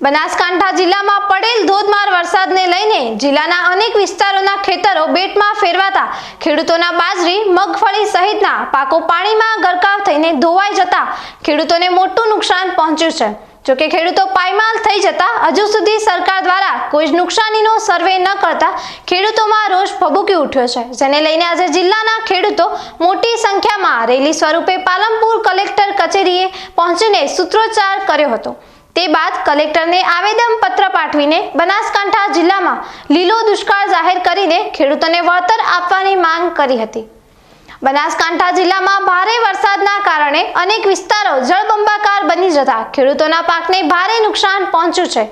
બનાસકાંઠા જિલ્લામાં પડેલ ધોધમાર વરસાદને લઈને જિલ્લાના અનેક વિસ્તારોના ખેતરો બેટમાં ફેરવાતા ખેડૂતોના બાજરી, મગફળી સહિતના પાકો પાણીમાં ગરકાવ થઈને ધોવાઈ જતા ખેડૂતોને મોટું નુકસાન પહોંચ્યું છે. જોકે ખેડૂતો પાયમાલ થઈ જતા હજુ સુધી સરકાર દ્વારા કોઈ જ નુકસાનીનો સર્વે ન કરતા ખેડૂતોમાં રોષ ભભૂકી ઉઠ્યો છે. જેને લઈને આજે જિલ્લાના ખેડૂતો મોટી સંખ્યામાં રેલી સ્વરૂપે પાલનપુર કલેક્ટર કચેરીએ પહોંચીને સૂત્રોચ્ચાર કર્યો હતો. તે બાદ કલેક્ટરને આવેદન પત્ર પાઠવીને બનાસકાંઠા જિલ્લામાં લીલો દુષ્કાળ જાહેર કરીને ખેડૂતોને વળતર આપવાની માંગ કરી હતી. બનાસકાંઠા જિલ્લામાં ભારે વરસાદના કારણે અનેક વિસ્તારો જળબંબાકાર બની જતા ખેડૂતોના પાકને ભારે નુકસાન પહોંચ્યું છે.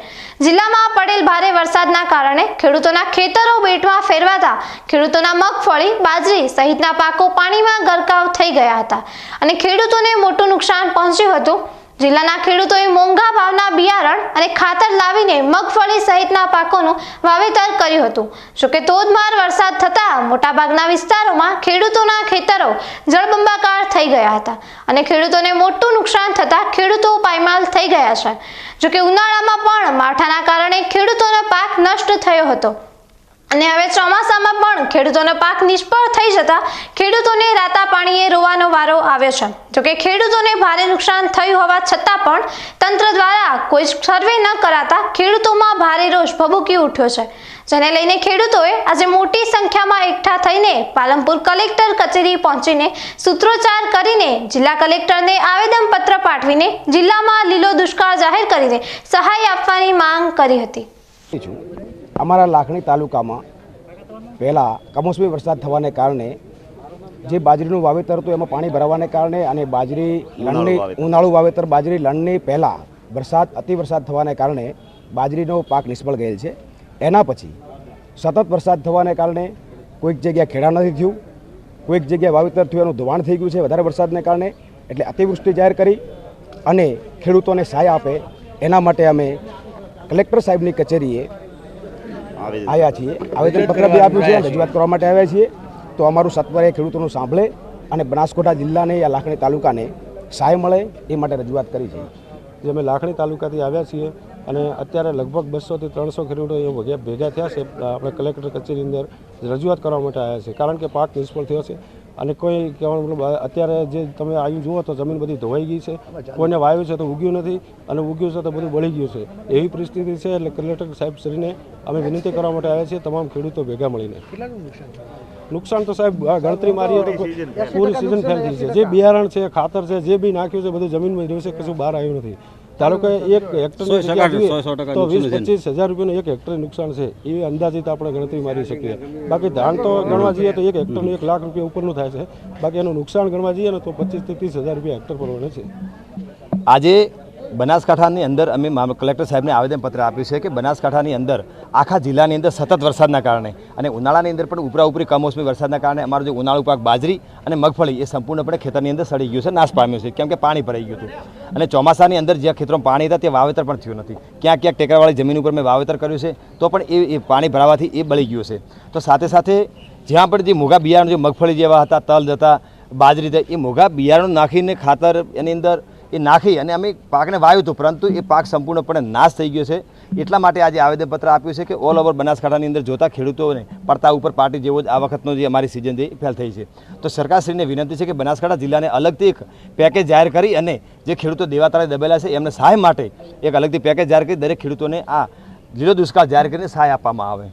જિલ્લામાં પડેલ ભારે વરસાદના કારણે ખેડૂતોના ખેતરો બેટમાં ફેરવાતા ખેડૂતોના મગફળી, બાજરી સહિતના પાકો પાણીમાં ગરકાવ થઈ ગયા હતા અને ખેડૂતોને મોટું નુકસાન પહોંચ્યું હતું. જિલ્લાના ખેડૂતોએ મોંઘા ભાવના બિયારણ અને ખાતર લાવીને મગફળી સહિતના પાકોનું વાવેતર કર્યું હતું. જોકે ધોધમાર વરસાદ થતાં મોટાભાગના વિસ્તારોમાં ખેડૂતોના ખેતરો જળબંબાકાર થઈ ગયા હતા અને ખેડૂતોને મોટું નુકસાન થતાં ખેડૂતો પાયમાલ થઈ ગયા છે. જોકે ઉનાળામાં પણ માઠાના કારણે ખેડૂતોનો પાક નષ્ટ થયો હતો. અને હવે ચોમાસામાં પણ ખેડૂતોનો પાક નિષ્ફળ થઈ જતા ખેડૂતોને રાતા પાણીએ રોવાનો વારો આવ્યો છે. જોકે ખેડૂતોને ભારે નુકસાન થયું હોવા છતાં પણ તંત્ર દ્વારા કોઈ સર્વે ન કરાતા ખેડૂતોમાં ભારે રોષ ભભૂકી ઉઠ્યો છે. જેને લઈને ખેડૂતોએ આજે મોટી સંખ્યામાં એકઠા થઈને પાલનપુર કલેક્ટર કચેરી પહોંચીને સૂત્રોચ્ચાર કરીને જિલ્લા કલેક્ટરને આવેદનપત્ર પાઠવીને જિલ્લામાં લીલો દુષ્કાળ જાહેર કરીને સહાય આપવાની માંગ કરી હતી. અમારા લાખણી તાલુકામાં પહેલાં કમોસમી વરસાદ થવાને કારણે જે બાજરીનું વાવેતર હતું એમાં પાણી ભરાવાને કારણે અને બાજરી લણની ઉનાળુ વાવેતર બાજરી લણની પહેલાં વરસાદ અતિ વરસાદ થવાને કારણે બાજરીનો પાક નિષ્ફળ ગયેલ છે. એના પછી સતત વરસાદ થવાને કારણે કોઈક જગ્યાએ ખેડા નથી થયું કોઈક જગ્યાએ વાવેતર થયું એનું ધોવાણ થઈ ગયું છે વધારે વરસાદને કારણે એટલે અતિવૃષ્ટિ જાહેર કરી અને ખેડૂતોને સહાય આપે. એના માટે અમે કલેક્ટર સાહેબની કચેરીએ આવ્યા છીએ. આવેદનપત્ર બી આપ્યું છે રજૂઆત કરવા માટે આવ્યા છીએ. તો અમારું સત્વરે ખેડૂતોનું સાંભળે અને બનાસકોટા જિલ્લાને યા લાખણી તાલુકાને સહાય મળે એ માટે રજૂઆત કરી છે. જે અમે લાખણી તાલુકાથી આવ્યા છીએ અને અત્યારે લગભગ બસોથી ત્રણસો ખેડૂતો એ ભેગા ભેગા થયા છે. આપણે કલેક્ટર કચેરી અંદર રજૂઆત કરવા માટે આવ્યા છે. કારણ કે પાક નિષ્ફળ થયો છે. અને કોઈ કહેવાનું મતલબ અત્યારે જે તમે આવ્યું જુઓ તો જમીન બધી ધોવાઈ ગઈ છે. કોઈને વાવ્યું છે તો ઉગ્યું નથી અને ઉગ્યું છે તો બધું બળી ગયું છે. એવી પરિસ્થિતિ છે એટલે કલેક્ટર સાહેબ શ્રીને અમે વિનંતી કરવા માટે આવ્યા છીએ તમામ ખેડૂતો ભેગા મળીને. નુકસાન તો સાહેબ ગણતરી મારીએ તો પૂરી સિઝન ફેલ થઈ છે. જે બિયારણ છે ખાતર છે જે બી નાખ્યું છે બધું જમીનમાં રહ્યું છે કશું બહાર આવ્યું નથી. ધારો કે એક હેક્ટર તો વીસ પચીસ હજાર રૂપિયાનું એક હેક્ટર નુકસાન છે એવી અંદાજિત આપણે ગણતરી મારી શકીએ. બાકી ધાન તો ગણવા જઈએ તો એક હેક્ટરનું એક લાખ રૂપિયા ઉપરનું થાય છે. બાકી એનું નુકસાન ગણવા જઈએ ને તો પચીસથી ત્રીસ હજાર રૂપિયા હેક્ટર પ્રમાણે છે. આજે બનાસકાંઠાની અંદર અમે કલેક્ટર સાહેબને આવેદનપત્ર આપ્યું છે કે બનાસકાંઠાની અંદર, આખા જિલ્લાની અંદર સતત વરસાદના કારણે અને ઉનાળાની અંદર પણ ઉપરા ઉપરી કમોસમી વરસાદના કારણે અમારો જે ઉનાળુ પાક બાજરી અને મગફળી એ સંપૂર્ણપણે ખેતરની અંદર સડી ગયું છે, નાશ પામ્યું છે, કેમ કે પાણી ભરાઈ ગયું હતું. અને ચોમાસાની અંદર જ્યાં ખેતરોમાં પાણી હતા, ત્યાં વાવેતર પણ થયું નથી. ક્યાંક ક્યાંક ટેકરાવાળી જમીન ઉપર મેં વાવેતર કર્યું છે, તો પણ એ પાણી ભરાવાથી એ બળી ગયું છે. તો સાથે સાથે જ્યાં પણ જે મોગા બિયારણ, જે મગફળી જેવા હતા, તલ હતા બાજરી હતા એ મોગા બિયારણ નાખીને ખાતર એની અંદર એ નાખી અને અમે પાકને વાવ્યું હતું, પરંતુ એ પાક સંપૂર્ણપણે નાશ થઈ ગયો છે. એટલા માટે આજે આવેદનપત્ર આપ્યું છે કે ઓલ ઓવર બનાસકાંઠાની અંદર જોતા ખેડૂતોને પડતા ઉપર પાર્ટી જેવો જ આ વખતનો જે અમારી સિઝન જે ફેલ થઈ છે. તો સરકારશ્રીને વિનંતી છે કે બનાસકાંઠા જિલ્લાને અલગથી એક પેકેજ જાહેર કરી અને જે ખેડૂતો દેવાતાળે દબેલા છે, એમને સહાય માટે એક અલગથી પેકેજ જાહેર કરી દરેક ખેડૂતોને આ જીરો દુષ્કાળ જાહેર કરીને સહાય આપવામાં આવે.